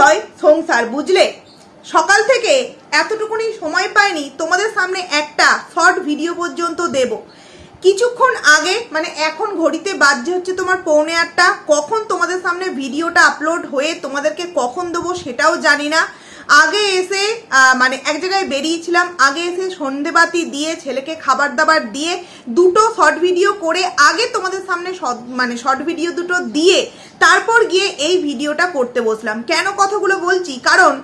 হয় সংসার বুঝলে? সকাল থেকে এতটুকুনি সময় পাইনি, তোমাদের সামনে একটা শর্ট ভিডিও পর্যন্ত দেব। কিছুক্ষণ আগে মানে এখন ঘড়িতে বাজছে হচ্ছে তোমার পৌনে আটটা, কখন তোমাদের সামনে ভিডিওটা আপলোড হয়ে তোমাদেরকে কখন দেবো সেটাও জানি না। আগে এসে মানে এক জায়গায় বেরিয়েছিলাম, আগে এসে সন্ধেবাতি দিয়ে ছেলেকে খাবার দাবার দিয়ে দুটো শর্ট ভিডিও করে আগে তোমাদের সামনে মানে শর্ট ভিডিও দুটো দিয়ে তারপর গিয়ে এই ভিডিওটা করতে বসলাম। কেন কথাগুলো বলছি? কারণ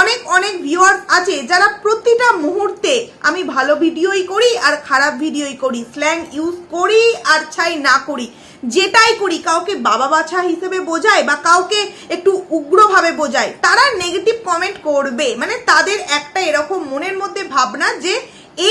অনেক অনেক ভিউয়ার্স আছে যারা প্রতিটা মুহূর্তে আমি ভালো ভিডিওই করি আর খারাপ ভিডিওই করি স্ল্যাং ইউজ করি আর ছাই না করি। যেটাই করি, কাউকে বাবা বাছা হিসেবে বোঝায় বা কাউকে একটু উগ্রভাবে বোঝায়, তারা নেগেটিভ কমেন্ট করবে। মানে তাদের একটা এরকম মনের মধ্যে ভাবনা যে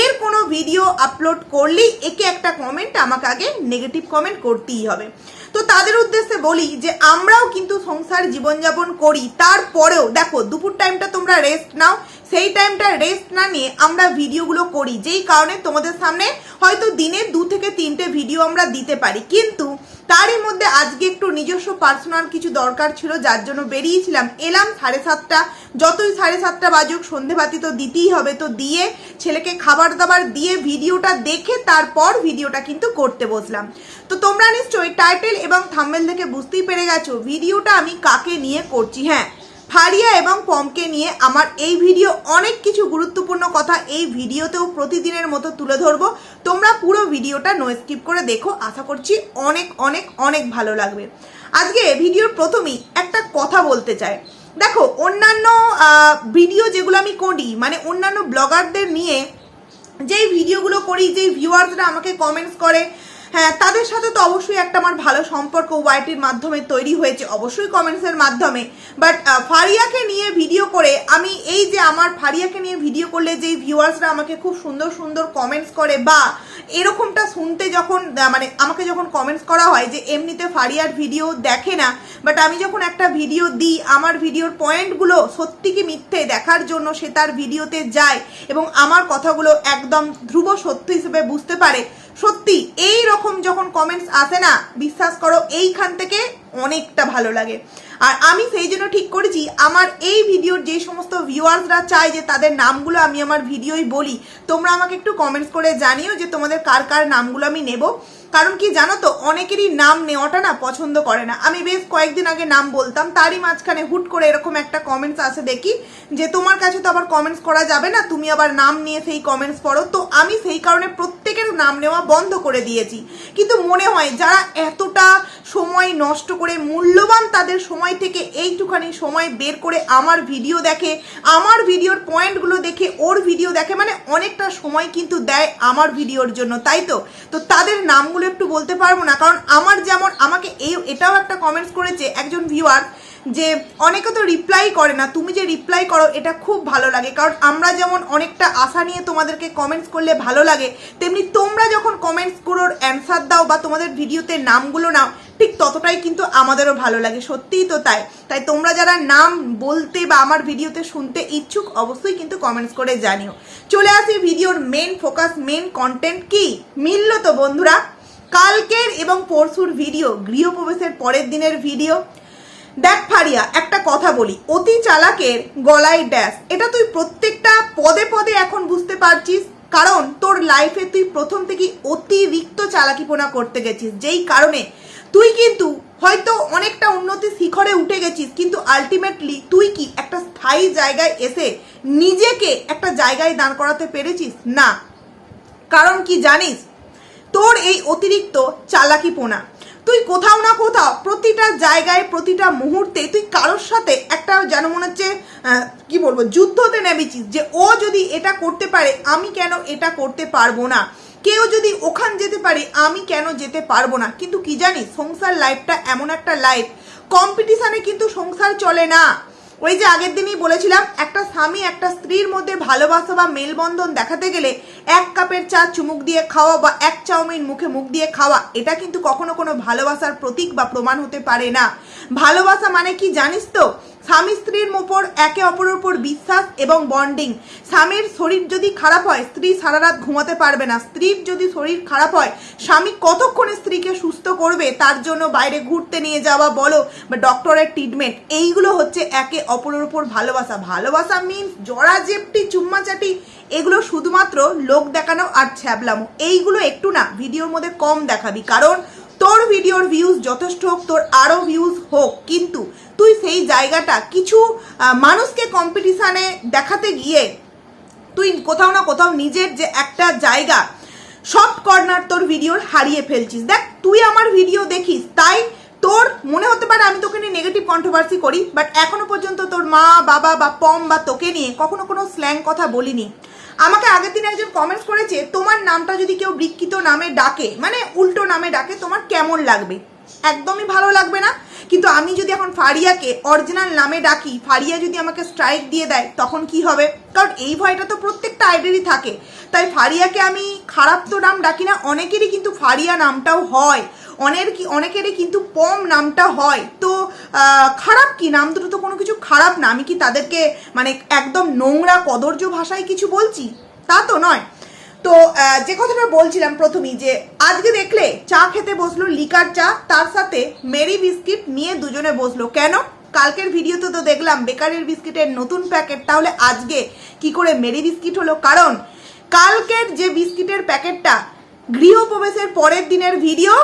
এর কোনো ভিডিও আপলোড করলেই একে একটা কমেন্ট আমাকে আগে নেগেটিভ কমেন্ট করতেই হবে। তো তাদের উদ্দেশ্যে বলি যে আমরাও কিন্তু সংসার জীবনযাপন করি, তারপরেও দেখো দুপুর টাইমটা তোমরা রেস্ট নাও, সেই টাইমটা রেস্ট না নিয়ে আমরা ভিডিওগুলো করি, যেই কারণে তোমাদের সামনে হয়তো দিনে দু থেকে তিনটে ভিডিও আমরা দিতে পারি। কিন্তু তারই মধ্যে আজকে একটু নিজস্ব পার্সোনাল কিছু দরকার ছিল, যার জন্য বেরিয়েছিলাম, এলাম সাড়ে সাতটা, যতই সাড়ে সাতটা বাজুক সন্ধেবাতি তো দিতেই হবে, তো দিয়ে ছেলেকে খাবার দাবার দিয়ে ভিডিওটা দেখে তারপর ভিডিওটা কিন্তু করতে বসলাম। তো তোমরা নিশ্চয়ই টাইটেল এবং থাম্বেল দেখে বুঝতেই পেরে গেছো, ভিডিওটা আমি কাকে নিয়ে করছি হ্যাঁ? ফারিয়া এবং পমকে নিয়ে আমার এই ভিডিও অনেক কিছু গুরুত্বপূর্ণ কথা এই ভিডিওতেও প্রতিদিনের মতো তুলে ধরবো। তোমরা পুরো ভিডিওটা নো স্কিপ করে দেখো, আশা করছি অনেক অনেক অনেক ভালো লাগবে। আজকে ভিডিওর প্রথমেই একটা কথা বলতে চাই। দেখো, অন্যান্য ভিডিও যেগুলো আমি করি মানে অন্যান্য ব্লগারদের নিয়ে যেই ভিডিওগুলো করি, যেই ভিউয়ার্সরা আমাকে কমেন্টস করে হ্যাঁ তাদের সাথে তো অবশ্যই একটা আমার ভালো সম্পর্ক ওয়াইটির মাধ্যমে তৈরি হয়েছে, অবশ্যই কমেন্টসের মাধ্যমে। বাট ফারিয়াকে নিয়ে ভিডিও করে আমি এই যে আমার ফারিয়াকে নিয়ে ভিডিও করলে যেই ভিউয়ার্সরা আমাকে খুব সুন্দর সুন্দর কমেন্টস করে বা এরকমটা শুনতে যখন মানে আমাকে যখন কমেন্টস করা হয় যে এমনিতে ফারিয়ার ভিডিও দেখে না বাট আমি যখন একটা ভিডিও দিই, আমার ভিডিওর পয়েন্টগুলো সত্যি কি মিথ্যে দেখার জন্য সে তার ভিডিওতে যায় এবং আমার কথাগুলো একদম ধ্রুব সত্য হিসেবে বুঝতে পারে সত্যি, এই রকম যখন কমেন্টস আসে না, বিশ্বাস করো, এইখান থেকে অনেকটা ভালো লাগে। আর আমি সেই জন্য ঠিক করেছি, আমার এই ভিডিওর যে সমস্ত ভিউয়ার্সরা চায় যে তাদের নামগুলো আমি আমার ভিডিওই বলি, তোমরা আমাকে একটু কমেন্টস করে জানিও যে তোমাদের কার কার নামগুলো আমি নেব। কারণ কি জানো তো, অনেকেরই নাম নেওয়াটা না পছন্দ করে না। আমি বেশ কয়েকদিন আগে নাম বলতাম, তারই মাঝখানে হুট করে এরকম একটা কমেন্টস আসে দেখি, যে তোমার কাছে তো আবার কমেন্টস করা যাবে না, তুমি আবার নাম নিয়ে সেই কমেন্টস পড়ো। তো আমি সেই কারণে প্রত্যেকের নাম নেওয়া বন্ধ করে দিয়েছি। কিন্তু মনে হয় যারা এতটা সময় নষ্ট করে, মূল্যবান তাদের সময় থেকে এইটুখানি সময় বের করে আমার ভিডিও দেখে, আমার ভিডিওর পয়েন্টগুলো দেখে, ওর ভিডিও দেখে মানে অনেকটা সময় কিন্তু দেয় আমার ভিডিওর জন্য, তাই তো? তো তাদের নামগুলো একটু বলতে পারব না, কারণ আমার যেমন আমাকে এই, এটাও একটা কমেন্টস করেছে একজন ভিউয়ার যে অনেকে তো রিপ্লাই করে না, তুমি যে রিপ্লাই করো এটা খুব ভালো লাগে, কারণ আমরা যেমন অনেকটা আশা নিয়ে তোমাদেরকে কমেন্টস করলে ভালো লাগে, তেমনি তোমরা যখন কমেন্টসগুলোর অ্যান্সার দাও বা তোমাদের ভিডিওতে নামগুলো নাও, ঠিক ততটাই কিন্তু আমাদেরও ভালো লাগে, সত্যিই তো তাই। তাই তোমরা যারা নাম বলতে বা আমার ভিডিওতে শুনতে ইচ্ছুক, অবশ্যই কিন্তু কমেন্টস করে জানিও। চলে আসি ভিডিওর মেন ফোকাস মেন কন্টেন্ট কি? মিলল তো বন্ধুরা। কালকের এবং পরশুর ভিডিও, গৃহপ্রবেশের পরের দিনের ভিডিও। দেখ ফারিয়া, একটা কথা বলি, অতি চালাকের গলায় ড্যাশ। এটা তুই প্রত্যেকটা পদে পদে এখন বুঝতে পারছিস, কারণ তোর লাইফে তুই প্রথম থেকে অতিরিক্ত চালাকিপোনা করতে গেছিস। যেই কারণে তুই কিন্তু হয়তো অনেকটা উন্নতি শিখরে উঠে গেছিস, কিন্তু আলটিমেটলি তুই কি একটা স্থায়ী জায়গায় এসে নিজেকে একটা জায়গায় দাঁড় করাতে পেরেছিস? না। কারণ কি জানিস তোর এই অতিরিক্ত চালাকিপোনা। তুই কোথাও না কোথাও প্রতিটা জায়গায়, প্রতিটা মুহূর্তে তুই কারোর সাথে একটা যেন মনে হচ্ছে কি বলব, যুদ্ধতে নেমেছিস যে ও যদি এটা করতে পারে, আমি কেন এটা করতে পারব না? কেউ যদি ওখান যেতে পারে, আমি কেন যেতে পারব না? কিন্তু কি জানিস, সংসার লাইফটা এমন একটা লাইফ কম্পিটিশনে কিন্তু সংসার চলে না। ওই যে আগের দিনই বলেছিলাম, একটা স্বামী একটা স্ত্রীর মধ্যে ভালোবাসা বা মেলবন্ধন দেখাতে গেলে এক কাপের চা চুমুক দিয়ে খাওয়া বা এক চাউমিন মুখে মুখ দিয়ে খাওয়া, এটা কিন্তু কখনো কোনো ভালোবাসার প্রতীক বা প্রমাণ হতে পারে না। ভালোবাসা মানে কি জানিস তো? স্বামী স্ত্রীর ওপর একে অপরের উপর বিশ্বাস এবং বন্ডিং স্বামীর শরীর যদি খারাপ হয়, স্ত্রী সারা রাত ঘুমাতে পারবে না। স্ত্রীর যদি শরীর খারাপ হয়, স্বামী কতক্ষণে স্ত্রীকে সুস্থ করবে, তার জন্য বাইরে ঘুরতে নিয়ে যাওয়া বলো বা ডক্টরের ট্রিটমেন্ট এইগুলো হচ্ছে একে অপরের উপর ভালোবাসা। ভালোবাসা মিনস জড়া জেপটি চুম্মাচাটি এগুলো শুধুমাত্র লোক দেখানো আর ছ্যাবলামো। এইগুলো একটু না, ভিডিওর মধ্যে কম দেখাবি। কারণ তোর ভিডিওর ভিউজ যথেষ্ট হোক, তোর আরও ভিউজ হোক, কিন্তু তুই সেই জায়গাটা কিছু মানুষকে কম্পিটিশানে দেখাতে গিয়ে তুই কোথাও না কোথাও নিজের যে একটা জায়গা, সব কর্নার তোর ভিডিওর হারিয়ে ফেলছিস। দেখ, তুই আমার ভিডিও দেখিস, তাই তোর মনে হতে পারে আমি তোকে নিয়ে নেগেটিভ কন্ট্রোভার্সি করি বাট এখনও পর্যন্ত তোর মা, বাবা বা পম বা তোকে নিয়ে কখনো কোনো স্ল্যাং কথা বলিনি। আমাকে আগের দিন একজন কমেন্টস করেছে, তোমার নামটা যদি কেউ বিকৃত নামে ডাকে মানে উল্টো নামে ডাকে, তোমার কেমন লাগবে? একদমই ভালো লাগবে না। কিন্তু আমি যদি এখন ফারিয়াকে অরিজিনাল নামে ডাকি, ফারিয়া যদি আমাকে স্ট্রাইক দিয়ে দেয়, তখন কি হবে? কারণ এই ভয়টা তো প্রত্যেকটা আইডেরই থাকে। তাই ফারিয়াকে আমি খারাপ তো নাম ডাকি না, অনেকেরই কিন্তু ফারিয়া নামটাও হয়। অনেক কি অনেকেরই কিন্তু পম নামটা হয়। তো খারাপ কি? নাম দুটো তো কোনো কিছু খারাপ না। আমি কি তাদেরকে মানে একদম নোংরা, কদর্য ভাষায় কিছু বলছি? তা তো নয়। তো যে কথাটা বলছিলাম প্রথমেই যে, আজকে দেখলে চা খেতে বসল লিকার চা, তার সাথে মেরি বিস্কিট নিয়ে দুজনে বসল। কেন? কালকের ভিডিওতে তো দেখলাম বেকারের বিস্কিটের নতুন প্যাকেট। তাহলে আজকে কি করে মেরি বিস্কিট হলো? কারণ, কালকের যে বিস্কিটের প্যাকেটটা গৃহপ্রবেশের পরের দিনের ভিডিও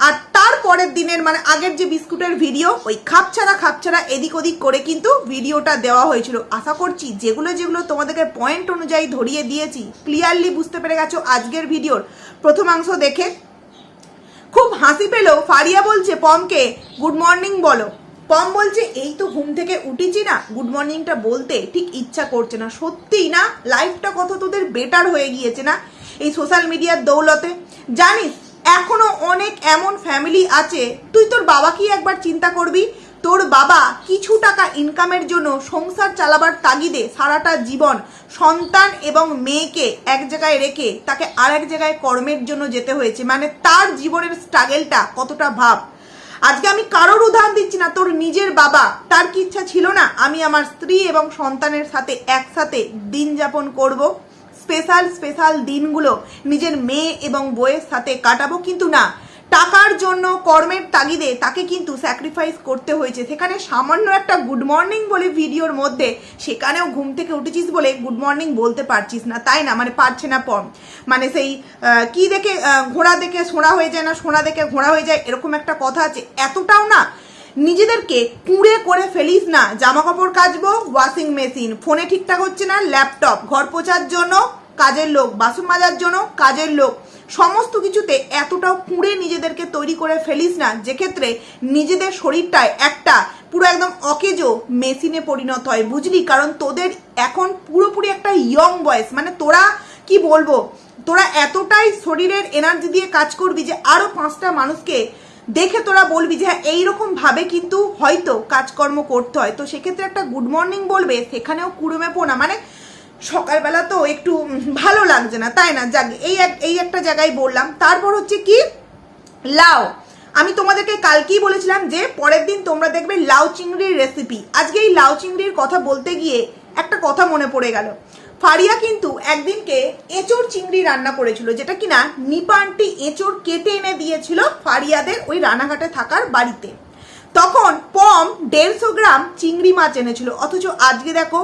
আর তার পরের দিনের মানে আগের যে বিস্কুটের ভিডিও ওই খাপছাড়া খাপছাড়া এদিক ওদিক করে কিন্তু ভিডিওটা দেওয়া হয়েছিল। আশা করছি যেগুলো যেগুলো তোমাদেরকে পয়েন্ট অনুযায়ী ধরিয়ে দিয়েছি ক্লিয়ারলি বুঝতে পেরে গেছো আজকের ভিডিওর প্রথমাংশ দেখে খুব হাসি পেল ফারিয়া বলছে, পমকে গুড মর্নিং বলো। পম বলছে, এই তো ঘুম থেকে উঠেছি না গুড মর্নিংটা বলতে ঠিক ইচ্ছা করছে না। সত্যিই না লাইফটা কত তোদের বেটার হয়ে গিয়েছে না এই সোশ্যাল মিডিয়ার দৌলতে? জানিস এখনও অনেক এমন ফ্যামিলি আছে। তুই তোর বাবাকেই একবার চিন্তা করবি। তোর বাবা কিছু টাকা ইনকামের জন্য সংসার চালাবার তাগিদে সারাটা জীবন সন্তান এবং মেয়েকে এক জায়গায় রেখে তাকে আরেক জায়গায় কর্মের জন্য যেতে হয়েছে। মানে তার জীবনের স্ট্রাগেলটা কতটা ভাব। আজকে আমি কারোর উদাহরণ দিচ্ছি না, তোর নিজের বাবা। তার কি ইচ্ছা ছিল না? আমি আমার স্ত্রী এবং সন্তানের সাথে একসাথে দিন যাপন করব। স্পেশাল স্পেশাল দিনগুলো নিজের মেয়ে এবং বইয়ের সাথে কাটাবো কিন্তু না। টাকার জন্য কর্মের তাগিদে তাকে কিন্তু স্যাক্রিফাইস করতে হয়েছে। সেখানে সামান্য একটা গুড মর্নিং বলে ভিডিওর মধ্যে সেখানেও ঘুম থেকে উঠেছিস বলে গুড মর্নিং বলতে পারছিস না। তাই না? মানে পারছে না পম মানে সেই কি দেখে ঘোড়া দেখে সোনা হয়ে যায় না, সোনা দেখে ঘোড়া হয়ে যায়, এরকম একটা কথা আছে। এতটাও না নিজেদেরকে কুঁড়ে করে ফেলিস না জামা কাপড় কাচবো ওয়াশিং মেশিন ফোনে ঠিকঠাক হচ্ছে না ল্যাপটপ ঘর পোছার জন্য কাজের লোক, বাসন মাজার জন্য কাজের লোক। সমস্ত কিছুতে এতটাও কুঁড়ে নিজেদেরকে তৈরি করে ফেলিস না যে ক্ষেত্রে নিজেদের শরীরটায় একটা পুরো একদম অকেজো মেশিনে পরিণত হয়। বুঝলি? কারণ তোদের এখন পুরোপুরি একটা ইয়ং বয়স মানে তোরা, কি বলব? তোরা এতটাই শরীরের এনার্জি দিয়ে কাজ করবি যে আরও পাঁচটা মানুষকে দেখে তোরা বলবি যে হ্যাঁ এইরকম ভাবে কিন্তু হয়তো কাজকর্ম করতে হয়। তো সেক্ষেত্রে একটা গুড মর্নিং বলবে, সেখানেও কুড়ুমে পোনা। মানে সকালবেলা তো একটু ভালো লাগছে না, তাই না? যাক, এই এই একটা জায়গায় বললাম। তারপর হচ্ছে কি? লাউ। আমি তোমাদেরকে কালকেই বলেছিলাম যে পরের দিন তোমরা দেখবে লাউ চিংড়ির রেসিপি আজকে এই লাউ চিংড়ির কথা বলতে গিয়ে একটা কথা মনে পড়ে গেল। ফারিয়া কিন্তু একদিনকে এঁচোর চিংড়ি রান্না করেছিল, যেটা কিনা নিপানটি এঁচোর কেটে এনে দিয়েছিল ফারিয়াদের ওই রানাঘাটে থাকার বাড়িতে। তখন পম দেড়শো গ্রাম চিংড়ি মাছ এনেছিল, অথচ আজকে দেখো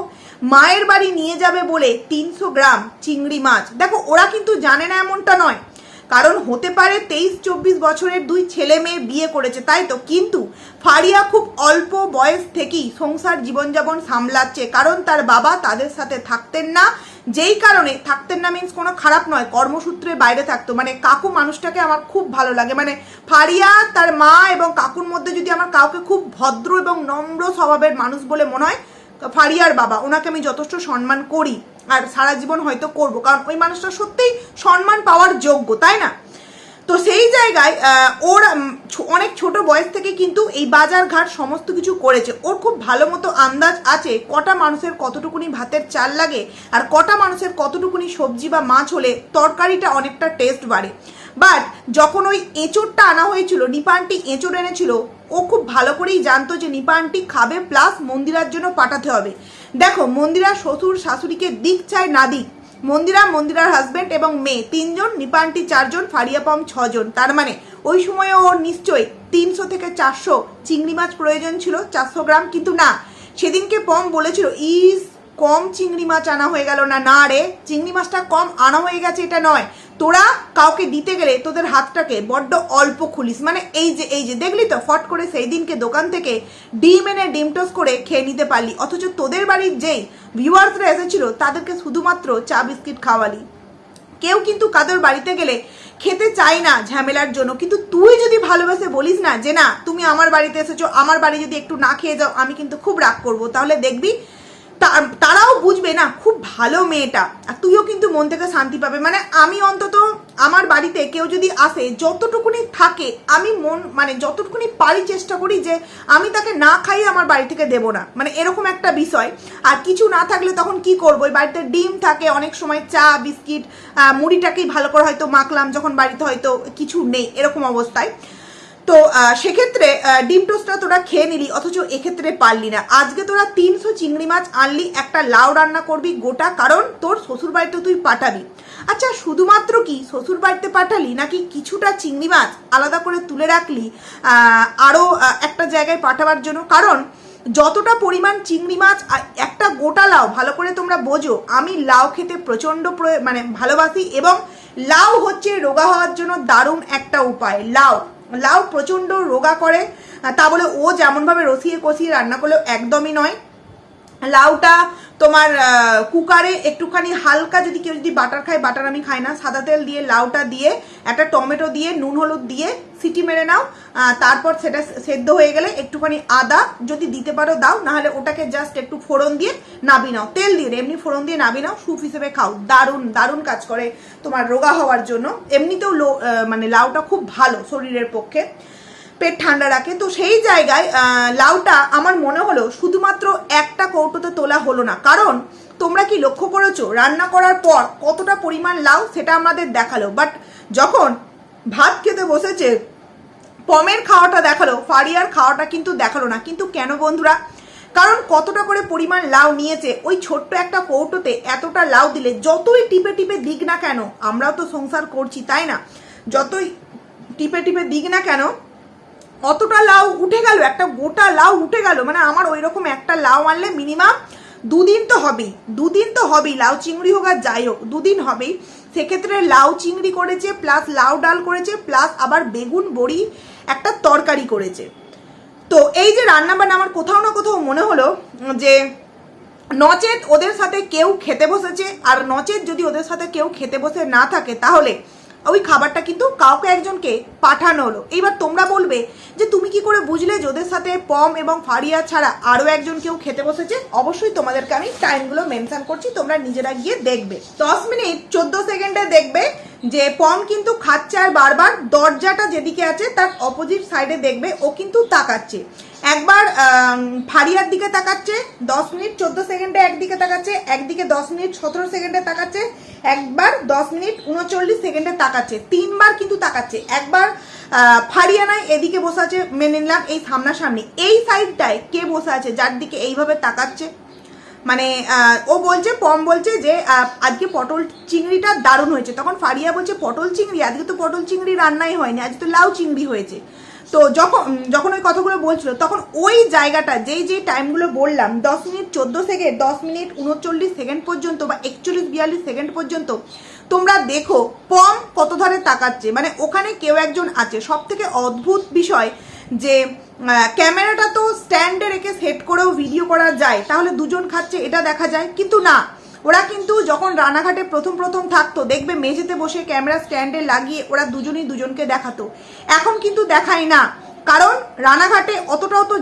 মায়ের বাড়ি নিয়ে যাবে বলে তিনশো গ্রাম চিংড়ি মাছ। দেখো, ওরা কিন্তু জানে না এমনটা নয়। কারণ হতে পারে তেইশ, চব্বিশ বছরের দুই ছেলে মেয়ে বিয়ে করেছে, তাই তো? কিন্তু ফারিয়া খুব অল্প বয়স থেকেই সংসার জীবনযাপন সামলাচ্ছে, কারণ তার বাবা তাদের সাথে থাকতেন না। যেই কারণে থাকতেন না মিন্স কোনো খারাপ নয়, কর্মসূত্রে বাইরে থাকতো। মানে কাকু মানুষটাকে আমার খুব ভালো লাগে। মানে ফারিয়া, তার মা এবং কাকুর মধ্যে যদি আমার কাউকে খুব ভদ্র এবং নম্র স্বভাবের মানুষ বলে মনে হয় ফারিয়ার বাবা, ওনাকে আমি যথেষ্ট সম্মান করি। আর সারা জীবন হয়তো করব। কারণ ওই মানুষটা সত্যিই সম্মান পাওয়ার যোগ্য, তাই না? তো সেই জায়গায় ওর অনেক ছোট বয়স থেকে কিন্তু এই বাজার ঘাট সমস্ত কিছু করেছে। ওর খুব ভালো মতো আন্দাজ আছে কটা মানুষের কতটুকুনি ভাতের চাল লাগে আর কটা মানুষের কতটুকুনি সবজি বা মাছ হলে তরকারিটা অনেকটা টেস্ট বাড়ে। বাট যখন ওই এঁচোড়টা আনা হয়েছিল নিপানটি এঁচোড় এনেছিল, ও খুব ভালো করেই জানতো যে নিপানটি খাবে প্লাস মন্দিরার জন্য পাঠাতে হবে। দেখো, মন্দিরা শ্বশুর শাশুড়িকে দিক চায় না দিক। মন্দিরা মন্দিরার হাজবেন্ড এবং মেয়ে, তিনজন নিপা আন্টি চারজন ফারিয়া পাম ছজন। তার মানে ওই সময়ে ওর নিশ্চয়ই তিনশো থেকে চারশো চিংড়ি মাছ প্রয়োজন ছিল, চারশো গ্রাম, কিন্তু না। সেদিনকে পম বলেছিল, ইস, কম চিংড়ি মাছ আনা হয়ে গেল না না রে। চিংড়ি মাছটা কম আনা হয়ে গেছে, এটা নয়। তোরা কাউকে দিতে গেলে তোদের হাতটাকে বড্ড অল্প খুলিস। মানে এই যে এই যে, দেখলি তো, ফট করে সেই দিনকে দোকান থেকে ডিম এনে ডিম করে খেয়ে নিতে পারলি। অথচ তোদের বাড়ির যেই ভিউয়ার্সরা এসেছিল, তাদেরকে শুধুমাত্র চা বিস্কিট খাওয়ালি। কেউ কিন্তু কাদের বাড়িতে গেলে খেতে চায় না ঝামেলার জন্য। কিন্তু তুই যদি ভালোবেসে বলিস না যে, না, তুমি আমার বাড়িতে এসেছ, আমার বাড়ি যদি একটু না খেয়ে যাও, আমি কিন্তু খুব রাগ করব। তাহলে দেখবি তারাও বুঝবে, না, খুব ভালো মেয়েটা। আর তুইও কিন্তু মন থেকে শান্তি পাবে। মানে আমি অন্তত আমার বাড়িতে কেউ যদি আসে, যতটুকুনি থাকে, আমি মন মানে যতটুকুনি পারি চেষ্টা করি যে আমি তাকে না খাইয়ে আমার বাড়ি থেকে দেবো না। মানে এরকম একটা বিষয়। আর কিছু না থাকলে তখন কি করব? ওই বাড়িতে ডিম থাকে, অনেক সময় চা, বিস্কিট মুড়িটাকেই ভালো করে হয়তো মাখলাম যখন বাড়িতে হয়তো কিছু নেই, এরকম অবস্থায়। তো সেক্ষেত্রে ডিম টোস্টটা তোরা খেয়ে নিলি, অথচ এক্ষেত্রে পারলি না। আজকে তোরা তিনশো চিংড়ি মাছ আনলি, একটা লাউ রান্না করবি গোটা, কারণ তোর শ্বশুর বাড়িতে তুই পাঠাবি। আচ্ছা শুধুমাত্র কি শ্বশুর বাড়িতে পাঠালি, নাকি কিছুটা চিংড়ি মাছ আলাদা করে তুলে রাখলি আরও একটা জায়গায় পাঠাবার জন্য? কারণ যতটা পরিমাণ চিংড়ি মাছ একটা গোটা লাউ, ভালো করে তোমরা বোঝো, আমি লাউ খেতে প্রচণ্ড মানে ভালোবাসি এবং লাউ হচ্ছে রোগা হওয়ার জন্য দারুণ একটা উপায়, লাউ। লাউ প্রচণ্ড রোগা করে তা বলে ও যেমনভাবে রসিয়ে কষিয়ে রান্না করলেও একদমই নয়। লাউটা তোমার কুকারে একটুখানি হালকা যদি কেউ যদি বাটার খায়, বাটার আমি খাই না। সাদা তেল দিয়ে, লাউটা দিয়ে, একটা টমেটো দিয়ে, নুন হলুদ দিয়ে সিটি মেরে নাও। তারপর সেটা সেদ্ধ হয়ে গেলে একটুখানি আদা যদি দিতে পারো দাও, নাহলে ওটাকে জাস্ট একটু ফোড়ন দিয়ে নাবি নাও। তেল দিয়ে, এমনি ফোড়ন দিয়ে নাবি নাও স্যুপ হিসেবে খাও। দারুণ দারুণ কাজ করে তোমার রোগা হওয়ার জন্য। এমনিতেও মানে লাউটা খুব ভালো শরীরের পক্ষে। পেট ঠান্ডা রাখে। তো সেই জায়গায় লাউটা আমার মনে হলো শুধুমাত্র একটা কৌটোতে তোলা হলো না। কারণ তোমরা কি লক্ষ্য করেছ, রান্না করার পর কতটা পরিমাণ লাউ সেটা আমাদের দেখাল। বাট যখন ভাত খেতে বসেছে, পমের খাওয়াটা দেখাল, ফারিয়ার খাওয়াটা কিন্তু দেখাল না। কিন্তু কেন বন্ধুরা? কারণ কতটা করে পরিমাণ লাউ নিয়েছে, ওই ছোট্ট একটা কৌটোতে এতটা লাউ দিলে যতই টিপে টিপে দিক না কেন, আমরাও তো সংসার করছি, তাই না? যতই টিপে টিপে দিক না কেন অতটা লাউ উঠে গেল, একটা গোটা লাউ উঠে গেল মানে আমার ওই রকম একটা লাউ আনলে মিনিমাম দুদিন তো হবেই, দুদিন তো হবেই, লাউ চিংড়ি হোক আর যাই হোক, দুদিন হবেই। সেক্ষেত্রে লাউ চিংড়ি করেছে প্লাস লাউ ডাল করেছে প্লাস আবার বেগুন, বড়ি, একটা তরকারি করেছে। তো এই যে রান্না বান্না আমার কোথাও না কোথাও মনে হলো যে নচেত ওদের সাথে কেউ খেতে বসেছে, আর নচেত যদি ওদের সাথে কেউ খেতে বসে না থাকে, তাহলে ওই খাবারটা কিন্তু কাউকে একজনকে পাঠানো হলো এইবার তোমরা বলবে যে তুমি কি করে বুঝলে যে ওদের সাথে পম এবং ফারিয়া ছাড়া আরও একজন কেউ খেতে বসেছে? অবশ্যই তোমাদেরকে আমি টাইমগুলো মেনশন করছি, তোমরা নিজেরা গিয়ে দেখবে। দশ মিনিট, চোদ্দ সেকেন্ডে দেখবে যে পম কিন্তু খাচ্ছে আর বারবার দরজাটা যেদিকে আছে তার অপোজিট সাইডে দেখবে, ও কিন্তু তাকাচ্ছে। একবার ফারিয়ার দিকে তাকাচ্ছে, দশ মিনিট চোদ্দ সেকেন্ডে একদিকে তাকাচ্ছে, একদিকে দশ মিনিট সতেরো সেকেন্ডে তাকাচ্ছে, একবার দশ মিনিট উনচল্লিশ সেকেন্ডে তাকাচ্ছে, তিনবার কিন্তু তাকাচ্ছে। একবার ফারিয়ানায় এদিকে বসে আছে, মেনে নিলাম, এই সামনাসামনি। এই সাইডটায় কে বসে আছে, যার দিকে এইভাবে তাকাচ্ছে? মানে ও বলছে, পম বলছে যে আজকে পটল চিংড়িটা দারুণ হয়েছে। তখন ফারিয়া বলছে, পটল চিংড়ি, আজকে তো পটল চিংড়ি রান্নাই হয়নি, আজকে তো লাউ চিংড়ি হয়েছে। তো যখন যখন ওই কথাগুলো বলছিল, তখন ওই জায়গাটা, যেই যেই টাইমগুলো বললাম, দশ মিনিট চোদ্দ সেকেন্ড, দশ মিনিট উনচল্লিশ সেকেন্ড পর্যন্ত বা একচল্লিশ বিয়াল্লিশ সেকেন্ড পর্যন্ত, তোমরা দেখো পম কত ধারে তাকাচ্ছে। মানে ওখানে কেউ একজন আছে। সব থেকে অদ্ভুত বিষয় যে ক্যামেরাটা তো স্ট্যান্ডে রেখে সেট করেও ভিডিও করা যায়। তাহলে দুজন খাচ্ছে, এটা দেখা যায়। কিন্তু না ওরা কিন্তু যখন রানাঘাটে প্রথম প্রথম থাকতো, দেখবে মেঝেতে বসে ক্যামেরা স্ট্যান্ডে লাগিয়ে ওরা দুজনই দুজনকে দেখাতো। এখন কিন্তু দেখায় না, কারণ রানাঘাটে অতটাও তো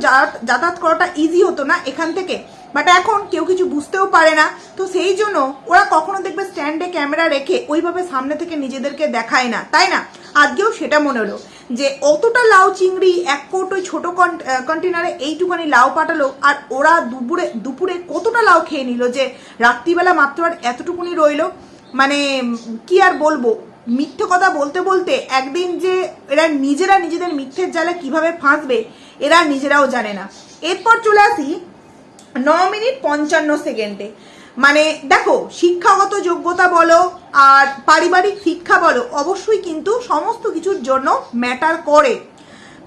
যাতায়াত করাটা ইজি হতো না এখান থেকে। বাট এখন কেউ কিছু বুঝতেও পারে না, তো সেই জন্য ওরা কখনো দেখবে স্ট্যান্ডে ক্যামেরা রেখে ওইভাবে সামনে থেকে নিজেদেরকে দেখায় না। তাই না? আজকেও সেটা মনে হলো। যে অতটা লাউ চিংড়ি এক কৌটোই ছোট কন্টেনারে এইটুখানি লাউ পাঠালো আর ওরা দুপুরে দুপুরে কতটা লাউ খেয়ে নিল যে রাত্রিবেলা মাত্র আর এতটুকুনি রইল। মানে কি আর বলব? মিথ্যে কথা বলতে বলতে একদিন যে এরা নিজেরা নিজেদের মিথ্যের জালে কীভাবে ফাঁসবে, এরা নিজেরাও জানে না। এরপর চলে আসি ন মিনিট পঞ্চান্ন সেকেন্ডে। মানে দেখো, শিক্ষাগত যোগ্যতা বলো আর পারিবারিক শিক্ষা বলো, অবশ্যই কিন্তু সমস্ত কিছুর জন্য ম্যাটার করে।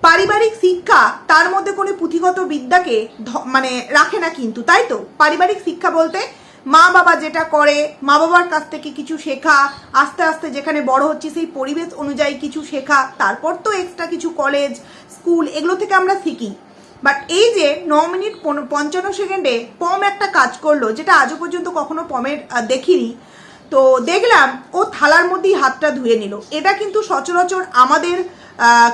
পারিবারিক শিক্ষা তার মধ্যে কোনো পুঁথিগত বিদ্যাকে মানে রাখে না কিন্তু, তাই তো? পারিবারিক শিক্ষা বলতে মা বাবা যেটা করে, মা বাবার কাছ থেকে কিছু শেখা, আস্তে আস্তে যেখানে বড় হচ্ছে সেই পরিবেশ অনুযায়ী কিছু শেখা, তারপর তো এক্সট্রা কিছু কলেজ স্কুল এগুলো থেকে আমরা শিখি। বাট এই যে ন মিনিট পঞ্চান্ন সেকেন্ডে পম একটা কাজ করল, যেটা আজও পর্যন্ত কখনো পমের দেখিনি, তো দেখলাম ও থালার মধ্যেই হাতটা ধুয়ে নিল। এটা কিন্তু সচরাচর আমাদের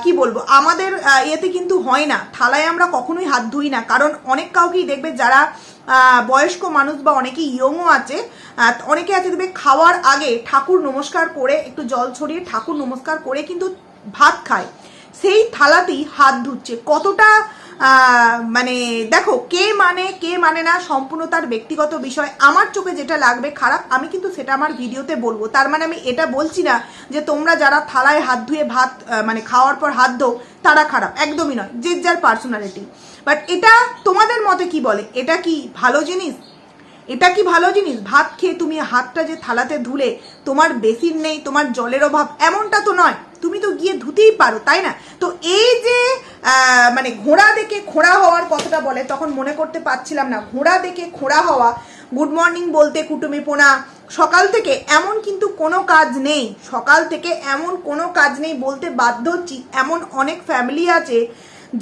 কি বলব, আমাদের ইয়েতে কিন্তু হয় না। থালায় আমরা কখনোই হাত ধুই না, কারণ অনেক কাউকেই দেখবে যারা বয়স্ক মানুষ বা অনেকেই ইয়ংও আছে অনেকে আছে দেখবে খাওয়ার আগে ঠাকুর নমস্কার করে, একটু জল ছড়িয়ে ঠাকুর নমস্কার করে কিন্তু ভাত খায়। সেই থালাতেই হাত ধুচ্ছে। কতটা মানে দেখো, কে মানে কে মানে না সম্পূর্ণ তার ব্যক্তিগত বিষয়। আমার চোখে যেটা লাগবে খারাপ, আমি কিন্তু সেটা আমার ভিডিওতে বলব। তার মানে আমি এটা বলছি না যে তোমরা যারা থালায় হাত ধুয়ে ভাত মানে খাওয়ার পর হাত ধো তারা খারাপ। একদমই নয়, যে যার পার্সোনালিটি বাট এটা তোমাদের মতে কি বলে? এটা কি ভালো জিনিস? এটা কি ভালো জিনিস? ভাত খেয়ে তুমি হাতটা যে থালাতে ধুলে, তোমার বেসিন নেই, তোমার জলের অভাব, এমনটা তো নয়। তুমি তো গিয়ে ধুতেই পারো, তাই না? তো এই যে মানে ঘোড়া দেখে খোঁড়া হওয়ার কথাটা বলে, তখন মনে করতে পারছিলাম না, ঘোড়া দেখে খোঁড়া হওয়া গুড মর্নিং বলতে কুটুমি পোনা, সকাল থেকে এমন কিন্তু কোনো কাজ নেই, সকাল থেকে এমন কোনো কাজ নেই বলতে বাধ্য হচ্ছি, এমন অনেক ফ্যামিলি আছে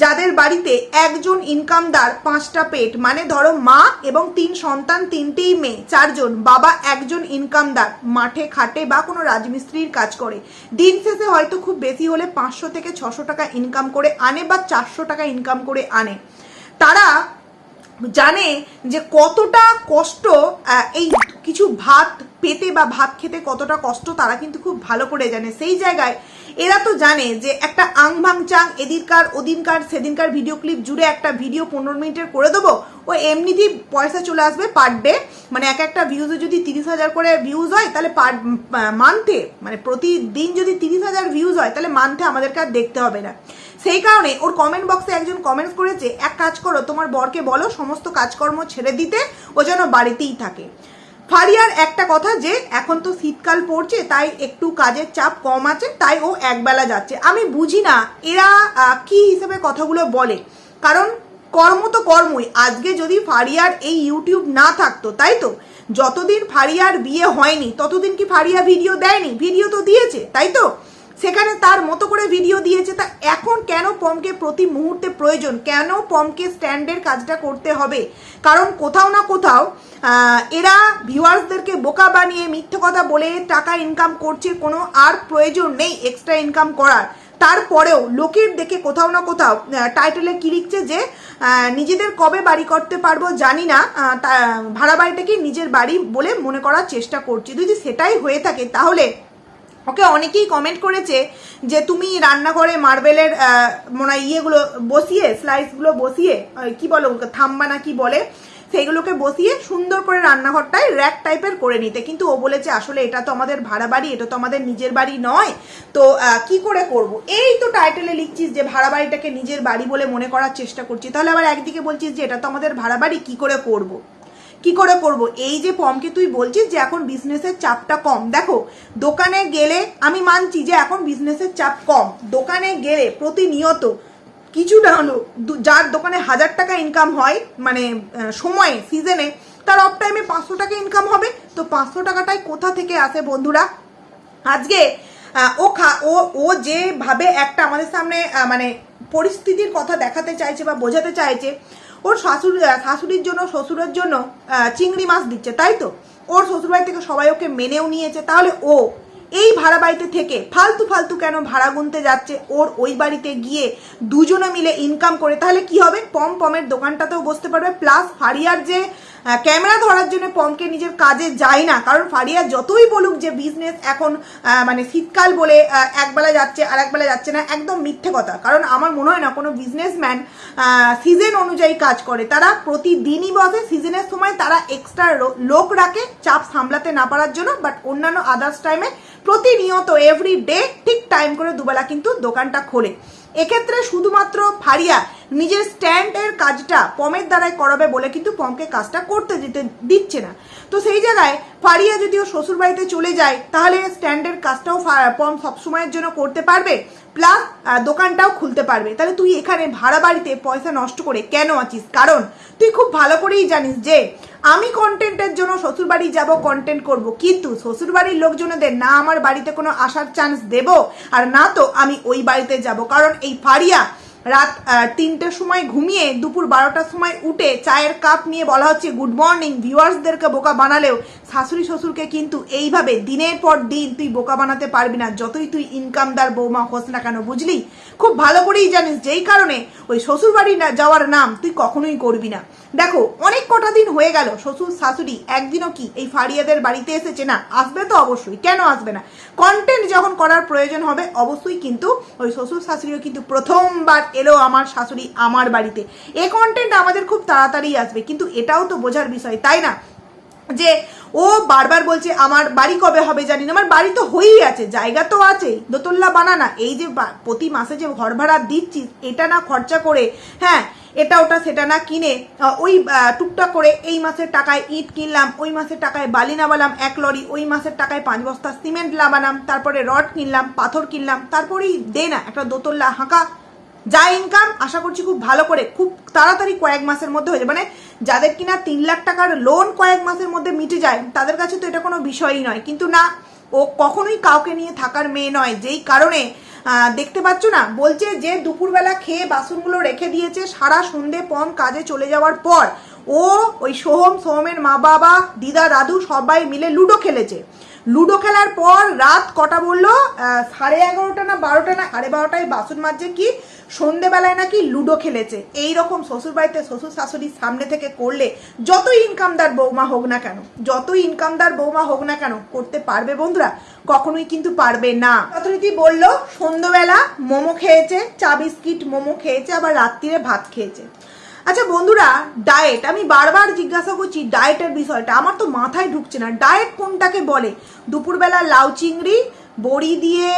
যাদের বাড়িতে একজন ইনকামদার পাঁচটা পেট মানে ধরো মা এবং তিন সন্তান, তিনটেই মেয়ে, চারজন, বাবা একজন ইনকামদার মাঠে, খাটে বা কোনো রাজমিস্ত্রির কাজ করে। দিন শেষে হয়তো খুব বেশি হলে পাঁচশো থেকে ছশো টাকা ইনকাম করে আনে বা চারশো টাকা ইনকাম করে আনে। তারা জানে যে কতটা কষ্ট এই কিছু ভাত পেতে বা ভাত খেতে কতটা কষ্ট তারা কিন্তু খুব ভালো করে জানে। সেই জায়গায় এরা তো জানে যে একটা আং ভাং চাং এদিনকার, ওদিনকার, সেদিনকার ভিডিও ক্লিপ জুড়ে একটা ভিডিও পনেরো মিনিটের করে দেবো। ও এমনিতেই পয়সা চলে আসবে পার ডে মানে এক একটা ভিউজে যদি তিরিশ হাজার করে ভিউজ হয়, তাহলে পার মান্থে মানে প্রতিদিন যদি তিরিশ হাজার ভিউজ হয়, তাহলে মান্থে আমাদেরকে আর দেখতে হবে না। সেই কারণে ওর কমেন্ট বক্সে একজন কমেন্টস করেছে, এক কাজ করো, তোমার বরকে বলো সমস্ত কাজকর্ম ছেড়ে দিতে, ও যেন বাড়িতেই থাকে। ফারিয়ার একটা কথা যে, এখন তো শীতকাল পড়ছে, তাই একটু কাজের চাপ কম আছে, তাই ও একবেলা যাচ্ছে। আমি বুঝি না, এরা কি হিসেবে কথাগুলো বলে? কারণ কর্ম তো কর্মই, আজকে যদি ফারিয়ার এই ইউটিউব না থাকতো, তাই তো? যতদিন ফারিয়ার বিয়ে হয়নি, ততদিন কি ফারিয়া ভিডিও দেয়নি? ভিডিও তো দিয়েছে, তাই তো? সেখানে তার মতো করে ভিডিও দিয়েছে, তা এখন কেন পমকে প্রতি মুহূর্তে প্রয়োজন? কেন পমকে স্ট্যান্ডের কাজটা করতে হবে? কারণ কোথাও না কোথাও এরা ভিউয়ার্সদেরকে বোকা বানিয়ে মিথ্যে কথা বলে টাকা ইনকাম করছে, কোনো আর প্রয়োজন নেই এক্সট্রা ইনকাম করার। তারপরেও লোকের দেখে কোথাও না কোথাও টাইটেলে কি লিখছে যে নিজেদের কবে বাড়ি করতে পারব জানি না ভাড়া বাড়িটাকে নিজের বাড়ি বলে মনে করার চেষ্টা করছি। যদি সেটাই হয়ে থাকে, তাহলে ওকে অনেকেই কমেন্ট করেছে যে তুমি রান্নাঘরে মার্বেলের মনে ইয়েগুলো বসিয়ে স্লাইসগুলো বসিয়ে কি বলো থাম্বা না কি বলে, সেইগুলোকে বসিয়ে সুন্দর করে রান্নাঘরটায় র্যাক টাইপের করে নিতে। কিন্তু ও বলেছে, আসলে এটা তো আমাদের ভাড়া বাড়ি, এটা তো আমাদের নিজের বাড়ি নয়। তো কি করে করব? এই তো টাইটেলে লিখছিস যে ভাড়া বাড়িটাকে নিজের বাড়ি বলে মনে করার চেষ্টা করছি। তাহলে আবার একদিকে বলছিস যে এটা তো আমাদের ভাড়া বাড়ি, কি করে করব। কি করে করব? এই যে পমকে তুই বলছিস যে এখন বিজনেসের চাপটা কম। দেখো, দোকানে গেলে আমি মানছি যে এখন বিজনেসের চাপ কম। দোকানে গেলে প্রতিনিয়ত কিছু না হলো যার দোকানে হাজার টাকা ইনকাম হয় মানে সময়ে সিজনে তার অফ টাইমে পাঁচশো টাকা ইনকাম হবে। তো পাঁচশো টাকাটাই কোথা থেকে আসে বন্ধুরা? আজকে ও খা ও ও যেভাবে একটা আমাদের সামনে মানে পরিস্থিতির কথা দেখাতে চাইছে বা বোঝাতে চাইছে ওর শাশুড়ি শাশুড়ির জন্য, শ্বশুরের জন্য চিংড়ি মাছ দিচ্ছে, তাই তো? ওর শ্বশুরবাড়ি থেকে সবাই ওকে মেনেও নিয়েছে। তাহলে ও এই ভাড়া বাড়িতে থেকে ফালতু ফালতু কেন ভাড়া গুনতে যাচ্ছে? ওর ওই বাড়িতে গিয়ে দুজনে মিলে ইনকাম করে, তাহলে কি হবে? পম পমের দোকানটাতেও বসতে পারবে প্লাস ফারিয়ার যে ক্যামেরা ধরার জন্য পমকে নিজের কাজে যায় না। কারণ ফারিয়া যতই বলুক যে বিজনেস এখন মানে শীতকাল বলে একবেলা যাচ্ছে আর একবেলা যাচ্ছে না, একদম মিথ্যে কথা। কারণ আমার মনে হয় না কোনো বিজনেসম্যান সিজন অনুযায়ী কাজ করে। তারা প্রতিদিনই বসে সিজনের সময় তারা এক্সট্রা লোক রাখে, চাপ সামলাতে না পারার জন্য। বাট অন্যান্য আদার্স টাইমে প্রতিনিয়ত এভরি ডে ঠিক টাইম করে দুবেলা কিন্তু দোকানটা খোলে। এক্ষেত্রে শুধুমাত্র ফারিয়া নিজের স্ট্যান্ডের কাজটা পমের দ্বারাই করাবে বলে কিন্তু পমকে কাজটা করতে দিতে দিচ্ছে না। তো সেই জায়গায় ফারিয়া যদি ও শ্বশুর বাড়িতে চলে যায়, তাহলে স্ট্যান্ডের কাজটাও পম সবসময়ের জন্য করতে পারবে? প্লাস দোকানটাও খুলতে পারবে। তাহলে তুই এখানে ভাড়া বাড়িতে পয়সা নষ্ট করে কেন আছিস? কারণ তুই খুব ভালো করেই জানিস যে, আমি কন্টেন্টের জন্য শ্বশুরবাড়ি যাব কন্টেন্ট করব। কিন্তু শ্বশুরবাড়ির লোকজনেদের না আমার বাড়িতে কোনো আসার চান্স দেব, আর না তো আমি ওই বাড়িতে যাব। কারণ এই ফারিয়া রাত তিনটের সময় ঘুমিয়ে দুপুর বারোটার সময় উঠে চায়ের কাপ নিয়ে বলা হচ্ছে, গুড মর্নিং, ভিউয়ার্সদেরকে বোকা বানালেও শাশুড়ি শ্বশুরকে কিন্তু এইভাবে দিনের পর দিন তুই বোকা বানাতে পারবি না। যতই তুই ইনকামদার বৌমা হোস না কেন, বুঝলি? খুব ভালো করেই জানিস যেই কারণে ওই শ্বশুরবাড়ি না যাওয়ার নাম তুই কখনোই করবি না। দেখো, অনেক কটা দিন হয়ে গেল, শ্বশুর শাশুড়ি একদিনও কি এই ফারিয়াদের বাড়িতে এসেছে না? আসবে তো অবশ্যই। কেন আসবে না? কন্টেন্ট যখন করার প্রয়োজন হবে, অবশ্যই কিন্তু ওই শ্বশুর শাশুড়িও কিন্তু প্রথমবার এলো আমার শাশুড়ি আমার বাড়িতে। এ কন্টেন্ট আমাদের খুব তাড়াতাড়ি আসবে, কিন্তু এটাও তো বোঝার বিষয়, তাই না? যে ও বারবার বলছে, আমার বাড়ি কবে হবে জানি না। আমার বাড়ি তো হয়েই আছে, জায়গা তো আছে দোতল্লা বানানা। এই যে প্রতি মাসে যে ঘর ভাড়া দিচ্ছিস এটা না খরচা করে হ্যাঁ এটা ওটা সেটা না কিনে ওই টুকটাক করে এই মাসের টাকায় ইট কিনলাম, ওই মাসের টাকায় বালি নামালাম এক লরি, ওই মাসের টাকায় পাঁচ বস্তা সিমেন্ট লাগালাম তারপরে রড কিনলাম, পাথর কিনলাম, তারপরেই দে না, একটা দোতল্লা হাঁকা যা ইনকাম আশা করছি খুব ভালো করে, খুব তাড়াতাড়ি কয়েক মাসের মধ্যে হয়ে যাবে। মানে যাদের কিনা তিন লাখ টাকার লোন কয়েক মাসের মধ্যে মিটে যায়, তাদের কাছে তো এটা কোনো বিষয়ই নয়। কিন্তু না, ও কখনোই কাউকে নিয়ে থাকার মেয়ে নয়। যেই কারণে দেখতে পাচ্ছ না, বলছে যে দুপুরবেলা খেয়ে বাসনগুলো রেখে দিয়েছে, সারা সন্ধে পম কাজে চলে যাওয়ার পর ও ওই সোহম, সোহমের মা বাবা দিদা, দাদু সবাই মিলে লুডো খেলেছে। লুডো খেলার পর রাত কটা বলল? সাড়ে এগারোটা না বারোটা না সাড়ে বারোটায় বাসন মাজছে কি সন্ধেবেলায় নাকি লুডো খেলেছে? এই রকম শ্বশুর বাড়িতে শ্বশুর শাশুড়ির সামনে থেকে করলে যতই ইনকামদার বৌমা হোক না কেন, যতই ইনকামদার বৌমা হোক না কেন, করতে পারবে বন্ধুরা? কখনোই কিন্তু পারবে না। যথারীতি বলল সন্ধ্যেবেলা মোমো খেয়েছে, চা বিস্কিট মোমো খেয়েছে, আবার রাত্রিরে ভাত খেয়েছে। আচ্ছা বন্ধুরা ডায়েট আমি বারবার জিজ্ঞাসা করছি ডায়েটের বিষয়টা। আমার তো মাথায় ঢুকছে না। ডায়েট কোনটাকে বলে? দুপুরবেলা লাউ চিংড়ি, বড়ি দিয়ে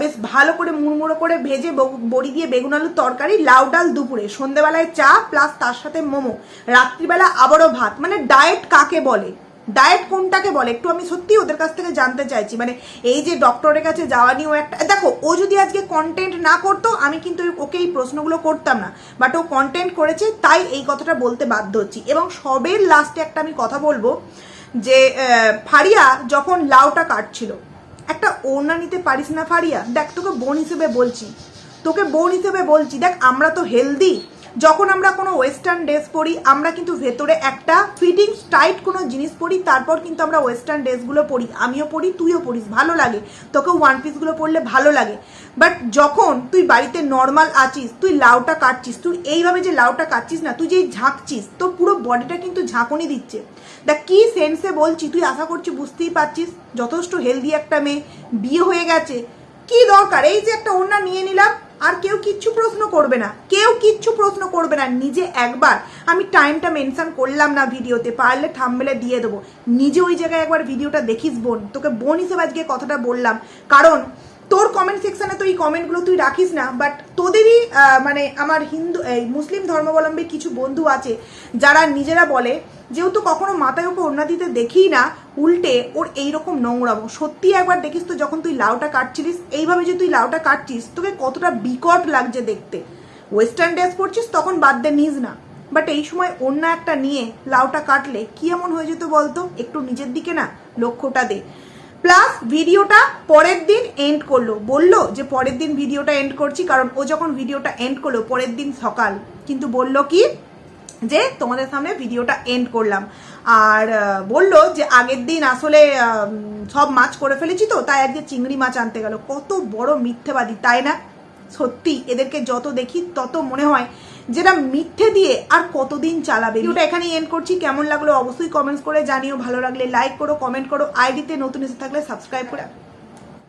বেশ ভালো করে মুড়মুড়ো করে ভেজে বড়ি দিয়ে বেগুন আলুর তরকারি, লাউ ডাল দুপুরে। সন্ধেবেলায় চা প্লাস তার সাথে মোমো। রাত্রিবেলা আবারও ভাত। মানে ডায়েট কাকে বলে? ডায়েট কোনটাকে বলে? একটু আমি সত্যি ওদের কাছ থেকে জানতে চাইছি। মানে এই যে ডক্টরের কাছে যাওয়া নিয়েও একটা দেখো, ও যদি আজকে কন্টেন্ট না করতো, আমি কিন্তু ওকে এই প্রশ্নগুলো করতাম না। বাট ও কন্টেন্ট করেছে, তাই এই কথাটা বলতে বাধ্য হচ্ছি। এবং সবের লাস্টে একটা আমি কথা বলব, যে ফারিয়া যখন লাউটা কাটছিল, একটা ওড়না নিতে পারিস না ফারিয়া? দেখ, তোকে বোন হিসেবে বলছি। তোকে বোন হিসেবে বলছি, দেখ, আমরা তো হেলদি যখন আমরা কোনো ওয়েস্টার্ন ড্রেস পরি, আমরা কিন্তু ভেতরে একটা ফিটিংস টাইট কোনো জিনিস পরি, তারপর কিন্তু আমরা ওয়েস্টার্ন ড্রেসগুলো পরি। আমিও পরি, তুইও পরিস, ভালো লাগে। তোকে ওয়ান পিসগুলো পরলে ভালো লাগে। বাট যখন তুই বাড়িতে নর্মাল আছিস, তুই লাউটা কাটছিস, তুই এইভাবে যে লাউটা কাটছিস না, তুই যে ঝাঁকছিস, তোর পুরো বডিটা কিন্তু ঝাঁকুনি দিচ্ছে। দেখ, কি সেন্সে বলছি, তুই আশা করছি বুঝতেই পারছিস, যথেষ্ট হেলদি একটা মেয়ে, বিয়ে হয়ে গেছে। কি দরকার? এই যে একটা ওড়না নিয়ে নিলাম আর কেউ কিচ্ছু প্রশ্ন করবে না। কেউ কিচ্ছু প্রশ্ন করবে না। নিজে একবার আমি টাইমটা মেনশন করলাম না ভিডিওতে। পারলে থামবেলে দিয়ে দেবো। নিজে ওই জায়গায় একবার ভিডিওটা দেখিস বোন। তোকে বোন হিসেবে আজকে কথাটা বললাম। কারণ তোর কমেন্ট সেকশানে তো এই কমেন্টগুলো তুই রাখিস না। বাট তোদেরই মানে আমার হিন্দু, এই মুসলিম ধর্মাবলম্বী কিছু বন্ধু আছে, যারা নিজেরা বলে, যেহেতু কখনো মাথায় ওকে ওড়না দেখি না উল্টে ওর এইরকম নোংরামো। সত্যি একবার দেখিস তো যখন তুই লাউটা কাটছিলিস, এইভাবে যে তুই লাউটা কাটছিস, তোকে কতটা বিকট লাগছে দেখতে। ওয়েস্টার্ন ড্রেস পরছিস তখন বাদ দে, নিস না। বাট এই সময় অন্য একটা নিয়ে লাউটা কাটলে কি এমন হয়ে যেত বলতো? একটু নিজের দিকে না লক্ষ্যটা দে। প্লাস ভিডিওটা পরের দিন এন্ড করল। বলল যে পরের দিন ভিডিওটা এন্ড করছি, কারণ ও যখন ভিডিওটা এন্ড করল পরের দিন সকাল। কিন্তু বলল কি? যে তোমাদের সামনে ভিডিওটা এন্ড করলাম। আর বলল যে আগের দিন আসলে সব মাছ করে ফেলেছি তো, তাই আজকে চিংড়ি মাছ আনতে গেল। কত বড় মিথ্যেবাদী, তাই না? সত্যি, এদেরকে যত দেখি তত মনে হয় যেটা মিথ্যে দিয়ে আর কতদিন চালাবে। ভিডিওটা এখানেই এন্ড করছি। কেমন লাগল অবশ্যই কমেন্টস করে জানিও। ভালো লাগলে লাইক করো কমেন্ট করো। আইডিতে নতুন এসে থাকলে সাবস্ক্রাইব করে